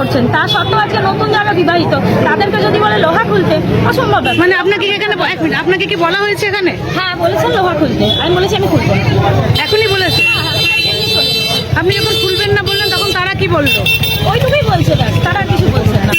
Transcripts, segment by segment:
করছেন তা সত্ত্বেও আজকে নতুন যারা বিবাহিত। তাদেরকে যদি বলে লোহা খুলতে অসম্ভব মানে আপনাকে কি এখানে এক মিনিট আপনাকে কি বলা হয়েছে এখানে? হ্যাঁ বলেছেন লোহা খুলতে। আমি বলেছি আমি খুলবো এখনই বলেছি। আপনি যখন খুলবেন না বললেন তখন তারা কি বলল? ওইটুকুই বলছে তারা কিছু বলছে না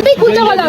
তুই খুলতে বলা হয়েছে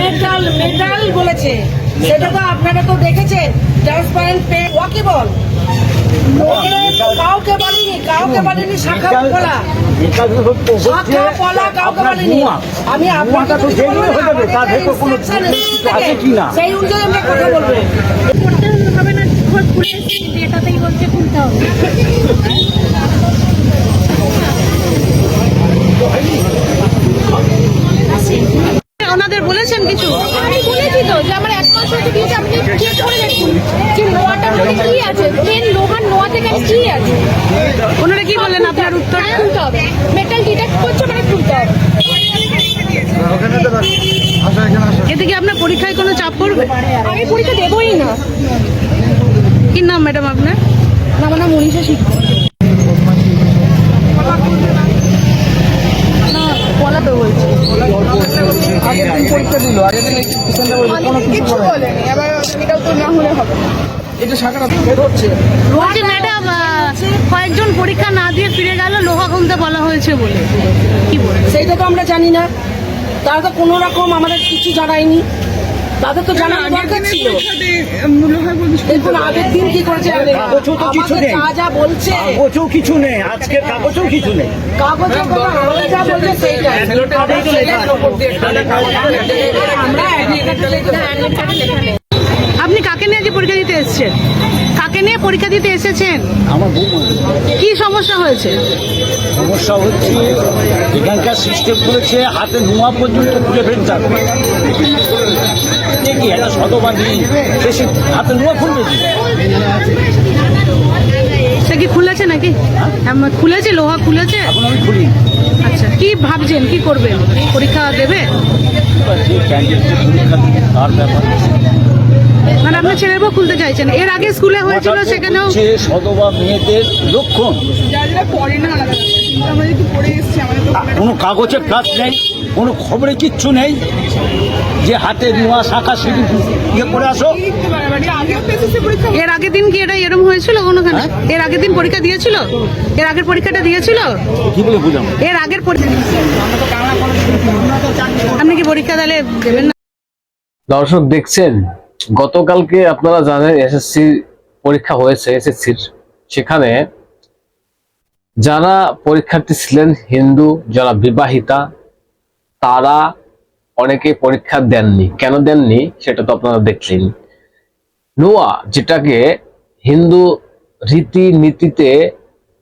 মেটাল মেটাল বলেছে। সেটা তো আপনারা তো দেখেছেন ট্রান্সপারেন্ট পে ওয়াকেবল কাউকে বলিনি কাউকে বলিনি শাখা পলা। শাখা পলা কাউকে বলিনি। আমি আপনাকে তো যেগুলো হয়ে যাবে, তার ভেতর কোনো আছে কি না? সেই অনুযায়ী আমরা কথা বলব। করতে হবে না খুলে যেটাতেই বলছে খুলতে হবে। ওনাদের বলেছেন কিছু? আমি বলেছি তো যে আমার এক মাস হতে দিয়েছে আপনি চেক করে দেখুন যে নোয়াটার মধ্যে কি আছে? প্লেন লোহার নোয়া থেকে কি আছে? ওনারা কি বললেন আপনার উত্তরে? খুলতে হবে। মেটাল ডিটেক্ট করছে মানে খুলতে হবে। এতে কি আপনার পরীক্ষায় কোনো চাপ পড়বে? আমি পরীক্ষা দেবই না। কি নাম ম্যাডাম আপনার? না মানে মনীষা শিখব পলাতে বলছি কিছু বলেনি। এবার এটাও তো না হলে হবে বলছি ম্যাডাম কয়েকজন পরীক্ষা না দিয়ে ফিরে গেল লোহা খুলতে বলা হয়েছে বলে। কি বলে সেইটা তো আমরা জানি না। তারা তো কোনো রকম আমাদের কিছু জানায়নি। তাদের তো জানার দরকার ছিল। দেখুন আগের দিন কি করেছে? কাগজও তো কিছু নেই। যা যা বলছে। কাগজও কিছু নেই আজকের কাগজও কিছু নেই। কাগজে কোনো আমাদের যা বলছে সেইটাই। আপনি কাকে নিয়ে আজ পরীক্ষা দিতে এসেছেন? কাকে নিয়ে পরীক্ষা দিতে এসেছেন? আমার কি সমস্যা হয়েছে? সমস্যা হচ্ছে এখানকার সিস্টেম করেছে হাতে নোয়া পর্যন্ত খুলে ফেলতে হবে কি একটা শতবাদী সে হাতে নোয়া খুলবে কি? সে কি খুলেছে নাকি? হ্যাঁ, খুলেছে লোহা খুলেছে? এখন আমি খুলি। আচ্ছা কি ভাবছেন? কি করবেন? পরীক্ষা দেবে? তার ব্যাপার। আপনার ছেলের বউ খুলতে চাইছেন এর আগে স্কুলে হয়েছিল সেখানেও সদবা মেয়েদের লক্ষণ। কোনো কাগজে কাজ নেই। কোনো খবরে কিচ্ছু নেই। যে হাতে নোয়া শাখা সিঁড়ি ইয়ে করে আসো। এর আগের দিন কি এটা এরকম হয়েছিল কোনোখানে? এর আগের দিন পরীক্ষা দিয়েছিল? এর আগের পরীক্ষাটা দিয়েছিল? কি বলে বুঝাবো? এর আগের পরীক্ষা আপনি কি পরীক্ষা তাহলে দেবেন না? দর্শক দেখছেন গতকালকে আপনারা জানেন এসএসসি পরীক্ষা হয়েছে, এসএসসির। সেখানে যারা পরীক্ষার্থী ছিলেন হিন্দু, যারা বিবাহিতা, তারা অনেকে পরীক্ষা দেননি। কেন দেননি? সেটা তো আপনারা দেখলেন। নোয়া, যেটাকে হিন্দু রীতি নীতিতে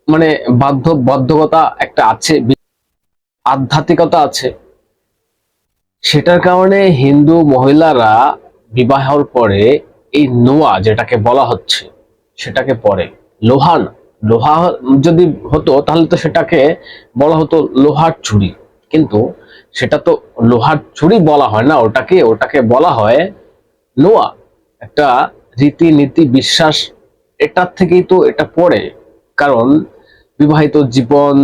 মানে বাধ্য, বাধ্যকতা একটা আছে, আধ্যাত্মিকতা আছে, সেটার কারণে হিন্দু মহিলারা বিবাহর পরে এই নোয়া যেটাকে বলা হচ্ছে, সেটাকে পরে লোহা না লোহা যদি হতো, তাহলে তো সেটাকে বলা হতো লোহার ছুরি। কিন্তু সেটা তো লোহার ছুরি বলা হয় না, ওটাকে ওটাকে বলা হয় নোয়া। একটা রীতিনীতি বিশ্বাস, এটার থেকেই তো এটা পড়ে। কারণ বিবাহিত জীবন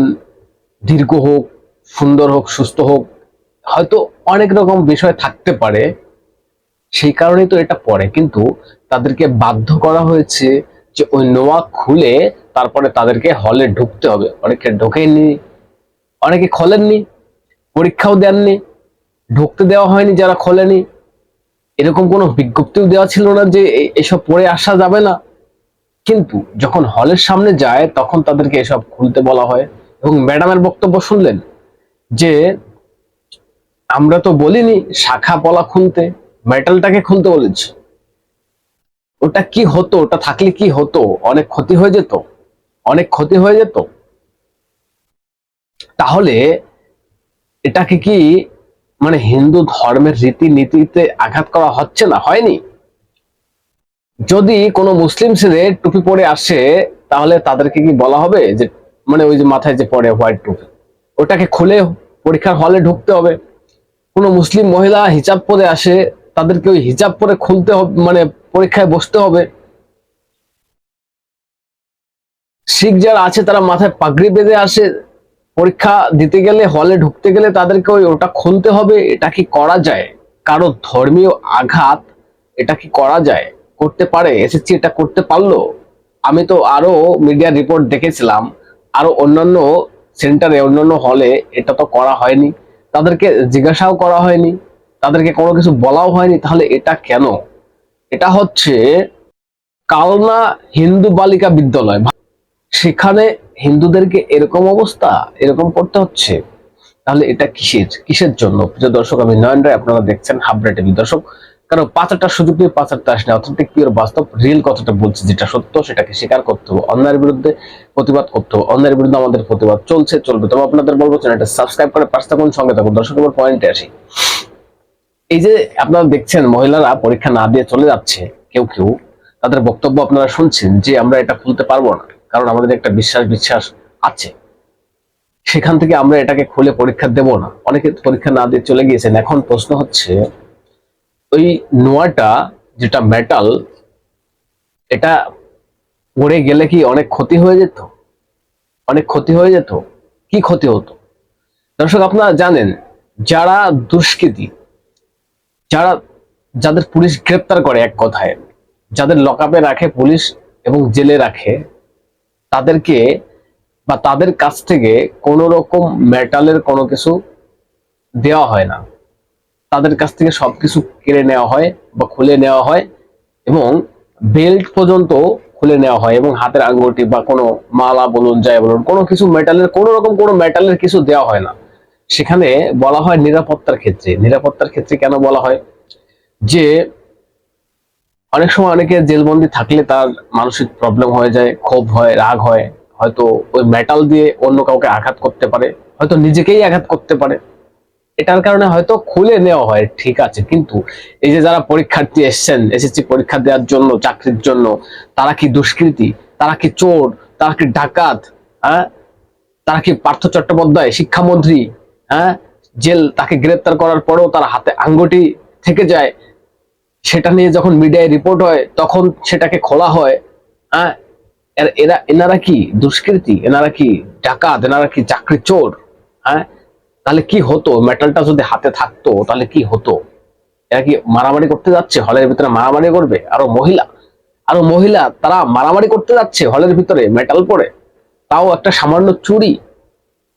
দীর্ঘ হোক, সুন্দর হোক, সুস্থ হোক, হয়তো অনেক রকম বিষয় থাকতে পারে সেই কারণেই তো এটা পড়ে। কিন্তু তাদেরকে বাধ্য করা হয়েছে যে ওই নোয়া খুলে তারপরে তাদেরকে হলে ঢুকতে হবে। অনেকে ঢোকেননি, অনেকে খোলেননি, পরীক্ষাও দেননি, ঢুকতে দেওয়া হয়নি যারা খোলেনি। এরকম কোনো বিজ্ঞপ্তিও দেওয়া ছিল না যে এসব পড়ে আসা যাবে না। কিন্তু যখন হলের সামনে যায়, তখন তাদেরকে এসব খুলতে বলা হয়। এবং ম্যাডামের বক্তব্য শুনলেন যে, আমরা তো বলিনি শাখা পলা খুলতে। মেটালটাকে খুলতে বলেছি। ওটা কি হতো? ওটা থাকলে কি হতো? অনেক ক্ষতি হয়ে যেত? অনেক ক্ষতি হয়ে যেত? তাহলে এটাকে কি মানে হিন্দু ধর্মের রীতিনীতিতে আঘাত করা হচ্ছে না? হয়নি। যদি কোনো মুসলিম ছেলে টুপি পরে আসে, তাহলে তাদেরকে কি বলা হবে যে মানে ওই যে মাথায় যে পরে হোয়াইট টুপি? ওটাকে খুলে পরীক্ষার হলে ঢুকতে হবে। কোনো মুসলিম মহিলা হিজাব পরে আসে তাদেরকে ওই হিজাব পরে খুলতে হবে মানে পরীক্ষায় বসতে হবে। শিখ যারা আছে, তারা মাথায় পাগড়ি বেঁধে আসে। পরীক্ষা দিতে গেলে, হলে ঢুকতে গেলে তাদেরকে ওই ওটা খুলতে হবে। এটা কি করা যায়? কারও ধর্মীয় আঘাত, এটা কি করা যায়? করতে পারে? এসএসসি এটা করতে পারল? আমি তো আরও মিডিয়া রিপোর্ট দেখেছিলাম। আরও অন্যান্য সেন্টারে, অন্যান্য হলে এটা তো করা হয়নি। তাদেরকে জিজ্ঞাসাও করা হয়নি। তাদেরকে কোনো কিছু বলাও হয়নি, তাহলে এটা কেন? এটা হচ্ছে কালনা হিন্দু বালিকা বিদ্যালয়। সেখানে হিন্দুদেরকে এরকম অবস্থা, এরকম করতে হচ্ছে। তাহলে এটা কিসের কিসের জন্য? প্রিয় দর্শক, আমি নয়ন রায়, আপনারা দেখছেন হাবড়া টিভি। দর্শক কারণ পাঁচটা সুযোগ নিয়ে পাঁচটা আসলে অথেন্টিক পিওর বাস্তব রিয়েল কথাটা বলছে, যেটা সত্য, সেটাকে স্বীকার করতে হবে। অন্যায়ের বিরুদ্ধে প্রতিবাদ করতে হবে। অন্যায়ের বিরুদ্ধে আমাদের প্রতিবাদ চলছে, চলবে। তবে আপনাদের বলব, চ্যানেলটা সাবস্ক্রাইব করে পাঁচ থাকুন, সঙ্গে থাকুন। দর্শক পয়েন্টে আসি। এই যে আপনারা দেখছেন মহিলারা পরীক্ষা না দিয়ে চলে যাচ্ছে কেউ কেউ, তাদের বক্তব্য আপনারা শুনছেন যে আমরা এটা খুলতে পারব না, কারণ আমাদের একটা বিশ্বাস বিশ্বাস আছে। সেখান থেকে আমরা এটাকে খুলে পরীক্ষা দেব না। অনেকে পরীক্ষা না দিয়ে চলে গিয়েছেন। এখন প্রশ্ন হচ্ছে, ওই নোয়াটা যেটা মেটাল এটা পড়ে গেলে কি অনেক ক্ষতি হয়ে যেত? অনেক ক্ষতি হয়ে যেত? কি ক্ষতি হতো? দর্শক, আপনারা জানেন, যারা দুষ্কৃতী যারা, যাদের পুলিশ গ্রেপ্তার করে এক কথায়, যাদের লকআপে রাখে পুলিশ এবং জেলে রাখে, তাদেরকে বা তাদের কাছ থেকে কোনো রকম মেটালের কোনো কিছু দেওয়া হয় না। তাদের কাছ থেকে সবকিছু কেড়ে নেওয়া হয় বা খুলে নেওয়া হয় এবং বেল্ট পর্যন্ত খুলে নেওয়া হয় এবং হাতের আঙ্গুটি বা কোনো মালা বলুন, যাই বলুন, কোনো কিছু মেটালের কোনো রকম কোনো মেটালের কিছু দেওয়া হয় না। সেখানে বলা হয় নিরাপত্তার ক্ষেত্রে। নিরাপত্তার ক্ষেত্রে কেন বলা হয়? যে অনেক সময় অনেকে জেলবন্দি থাকলে তার মানসিক প্রবলেম হয়ে যায়, ক্ষোভ হয়, রাগ হয়। হয়তো ওই মেটাল দিয়ে অন্য কাউকে আঘাত করতে পারে, হয়তো নিজেকেই আঘাত করতে পারে। এটার কারণে হয়তো খুলে নেওয়া হয়, ঠিক আছে। কিন্তু এই যে যারা পরীক্ষার্থী এসছেন, এসএসসি পরীক্ষা দেওয়ার জন্য, চাকরির জন্য, তারা কি দুষ্কৃতী? তারা কি চোর? তারা কি ডাকাত? হ্যাঁ? তারা কি পার্থ চট্টোপাধ্যায়, শিক্ষামন্ত্রী? হ্যাঁ জেল তাকে গ্রেপ্তার করার পরেও তার হাতে আঙ্গুটি থেকে যায়। সেটা নিয়ে যখন মিডিয়ায় রিপোর্ট হয়, তখন সেটাকে খোলা হয়। হ্যাঁ এরা, এনারা কি দুষ্কৃতী? এনারা কি ডাকাত? এনারা কি চাকরি চোর? হ্যাঁ তাহলে কি হতো? মেটালটা যদি হাতে থাকতো, তাহলে কি হতো? এরা কি মারামারি করতে যাচ্ছে? হলের ভিতরে মারামারি করবে? আরও মহিলা আরও মহিলা, তারা মারামারি করতে যাচ্ছে হলের ভিতরে, মেটাল পরে। তাও একটা সামান্য চুরি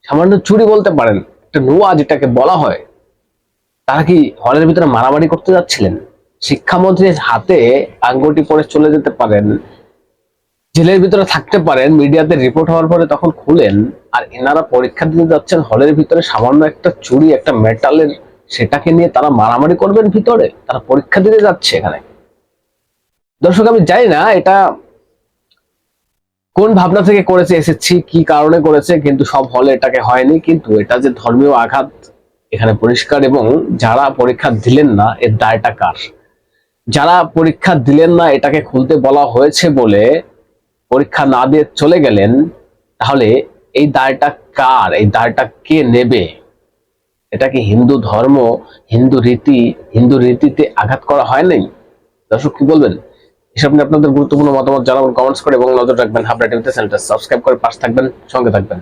সামান্য চুরি বলতে পারেন। একটা নোয়া যেটাকে বলা হয়, তারা কি হলের ভিতরে মারামারি করতে যাচ্ছিলেন? শিক্ষামন্ত্রীর হাতে আঙ্গুটি পরে চলে যেতে পারেন, জেলের ভিতরে থাকতে পারেন, মিডিয়াতে রিপোর্ট হওয়ার পরে তখন খুলেন, আর এনারা পরীক্ষা দিতে যাচ্ছেন হলের ভিতরে সামান্য একটা চুরি, একটা মেটালের, সেটাকে নিয়ে তারা মারামারি করবেন ভিতরে, তারা পরীক্ষা দিতে যাচ্ছে এখানে। দর্শক, আমি জানি না, এটা কোন ভাবনা থেকে করেছে, এসেছি, কি কারণে করেছে, কিন্তু সব হলে এটাকে হয়নি, কিন্তু এটা যে ধর্মীয় আঘাত এখানে পরিষ্কার এবং যারা পরীক্ষা দিলেন না, এর দায়টা কার? যারা পরীক্ষা দিলেন না, এটাকে খুলতে বলা হয়েছে বলে পরীক্ষা না দিয়ে চলে গেলেন, তাহলে এই দায়টা কার? এই দায়টা কে নেবে? এটা কি হিন্দু ধর্ম, হিন্দু রীতি, হিন্দু রীতিতে আঘাত করা হয় নাই দর্শক কি বলবেন? এসব নিয়ে আপনাদের গুরুত্বপূর্ণ মতামত জানাবেন কমেন্টস করে এবং নজর রাখবেন। হাবড়া টিভিতে চ্যানেলটা সাবস্ক্রাইব করে পাশে থাকবেন, সঙ্গে থাকবেন।